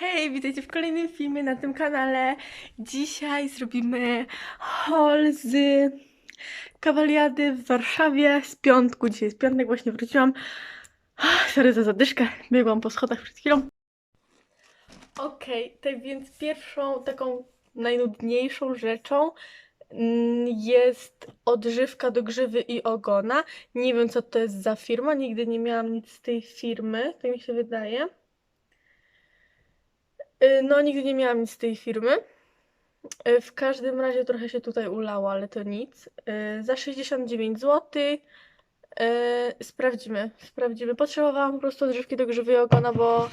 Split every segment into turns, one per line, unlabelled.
Hej, witajcie w kolejnym filmie na tym kanale. Dzisiaj zrobimy haul z kawaliady w Warszawie z piątku. Dzisiaj jest piątek, właśnie wróciłam. Ach, Sorry za zadyszkę, biegłam po schodach przed chwilą. Okej, tak więc pierwszą taką najnudniejszą rzeczą mm, jest odżywka do grzywy i ogona. Nie wiem co to jest za firma, nigdy nie miałam nic z tej firmy, tak mi się wydaje. Y, No, nigdy nie miałam nic z tej firmy. Y, W każdym razie trochę się tutaj ulało, ale to nic. Y, Za 69 zł. Sprawdzimy, sprawdzimy. Potrzebowałam po prostu odżywki do grzywy i ogona, bo,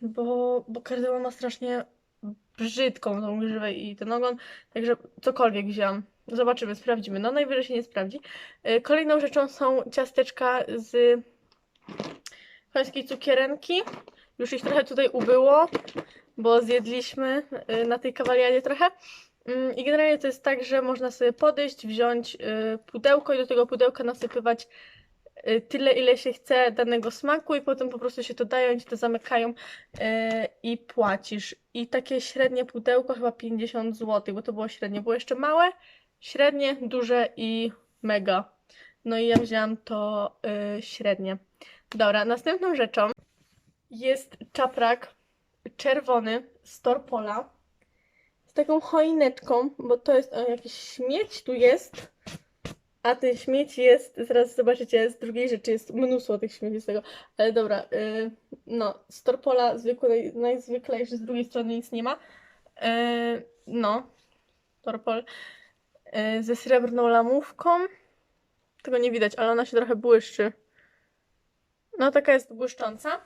bo, bo kardymon ma strasznie brzydką tą grzywę i ten ogon, także cokolwiek wziąłam. Zobaczymy, sprawdzimy. No najwyżej się nie sprawdzi. Kolejną rzeczą są ciasteczka z końskiej cukierenki. Już ich trochę tutaj ubyło, bo zjedliśmy y, na tej kawaliadzie trochę. Mm, I generalnie to jest tak, że można sobie podejść, wziąć y, pudełko i do tego pudełka nasypywać y, tyle, ile się chce danego smaku i potem po prostu się to dają i to zamykają i płacisz. I takie średnie pudełko chyba 50 zł, bo to było średnie. Było jeszcze małe, średnie, duże i mega. No i ja wzięłam to średnie. Dobra, następną rzeczą jest czaprak czerwony z Torpola z taką choineczką, bo to jest o, jakiś śmieć tu jest, a ten śmieć jest, zaraz zobaczycie, z drugiej rzeczy jest mnóstwo tych śmieci z tego, ale dobra, y, no, z Torpola zwykłej, najzwyklejszy, z drugiej strony nic nie ma, y, no, Torpol y, ze srebrną lamówką, tego nie widać, ale ona się trochę błyszczy, no taka jest błyszcząca.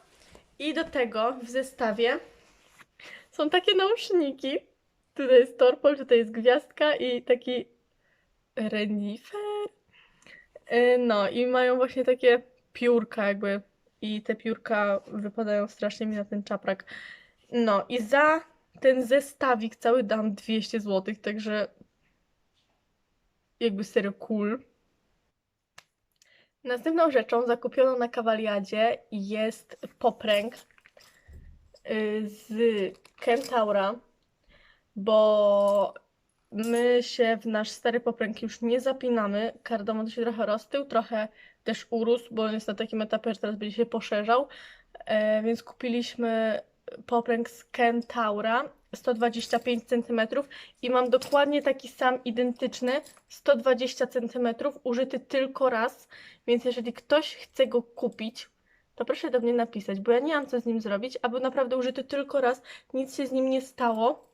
I do tego w zestawie są takie nauszniki. Tutaj jest torpol, tutaj jest gwiazdka i taki renifer. Yy, No i mają właśnie takie piórka jakby i te piórka wypadają strasznie mi na ten czaprak. No i za ten zestawik cały dam 200 zł, także jakby serio cool. Następną rzeczą zakupioną na kawaliadzie jest popręg y, z Kentaura, bo my się w nasz stary popręg już nie zapinamy. Kardamon się trochę roztył, trochę też urósł, bo on jest na takim etapie, że teraz będzie się poszerzał. E, więc kupiliśmy popręg z Kentaura 125 cm i mam dokładnie taki sam identyczny 120 cm użyty tylko raz, więc jeżeli ktoś chce go kupić, to proszę do mnie napisać, bo ja nie mam co z nim zrobić, a był naprawdę użyty tylko raz, nic się z nim nie stało,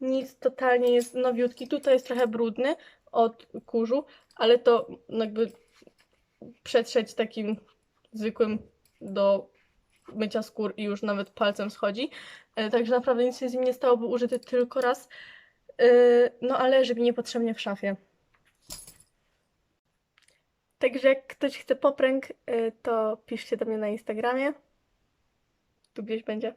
nic totalnie jest nowiutki, tutaj jest trochę brudny od kurzu, ale to jakby przetrzeć takim zwykłym do mycia skór i już nawet palcem schodzi. E, Także naprawdę nic się z nim nie stało, był użyty tylko raz. E, No ale mi niepotrzebnie w szafie. Także jak ktoś chce popręg, e, to piszcie do mnie na Instagramie. Tu gdzieś będzie.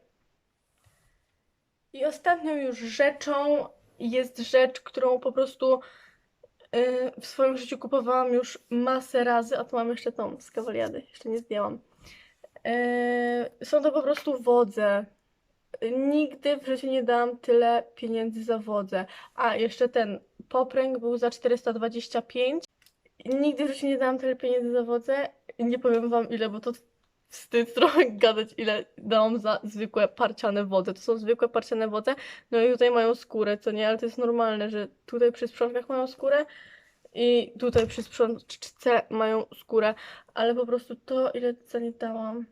I ostatnią już rzeczą jest rzecz, którą po prostu w swoim życiu kupowałam już masę razy, a tu mam jeszcze tą z kawaliady, jeszcze nie zdjęłam. E, Są to po prostu wodze. Nigdy w życiu nie dałam tyle pieniędzy za wodzę. A, jeszcze ten popręg był za 425. Nigdy w życiu nie dałam tyle pieniędzy za wodzę. Nie powiem wam ile, bo to wstyd trochę gadać, ile dałam za zwykłe parciane wodze. To są zwykłe parciane wodze. No i tutaj mają skórę, co nie? Ale to jest normalne, że tutaj przy sprzątkach mają skórę i tutaj przy sprzączce mają skórę. Ale po prostu to, ile za nie dałam,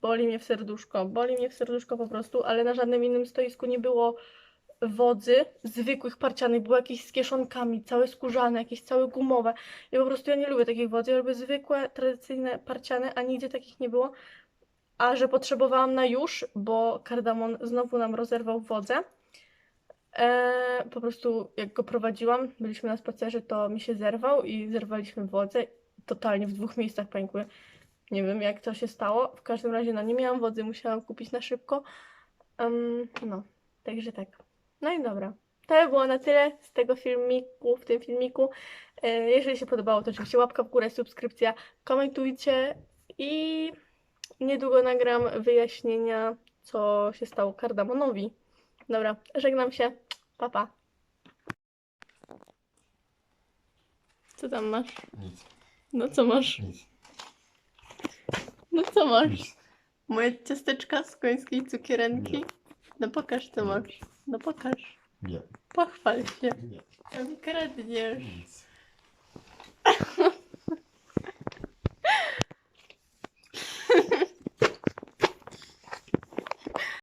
boli mnie w serduszko. Boli mnie w serduszko po prostu, ale na żadnym innym stoisku nie było wodzy zwykłych parcianych, było jakieś z kieszonkami, całe skórzane, jakieś całe gumowe. I po prostu ja nie lubię takich wodzy, ja lubię zwykłe, tradycyjne parciane, a nigdzie takich nie było. A że potrzebowałam na już, bo kardamon znowu nam rozerwał wodzę. E, po prostu jak go prowadziłam, byliśmy na spacerze, to mi się zerwał i zerwaliśmy wodzę. Totalnie w dwóch miejscach pękły. Nie wiem jak to się stało. W każdym razie no nie miałam wody, musiałam kupić na szybko. Em, no, także tak. No i dobra. To by było na tyle z tego filmiku, w tym filmiku. E, Jeżeli się podobało, to oczywiście łapka w górę, subskrypcja, komentujcie i niedługo nagram wyjaśnienia, co się stało kardamonowi. Dobra, żegnam się. Papa. Pa. Co tam masz?
Nic.
No co masz?
Nic.
No co masz?
Nic.
Moje ciasteczka z końskiej cukierenki?
Nie.
No pokaż co
Nie.
masz. No pokaż.
Nie.
Pochwal się.
Nie.
Ja mi kradniesz.
Nic.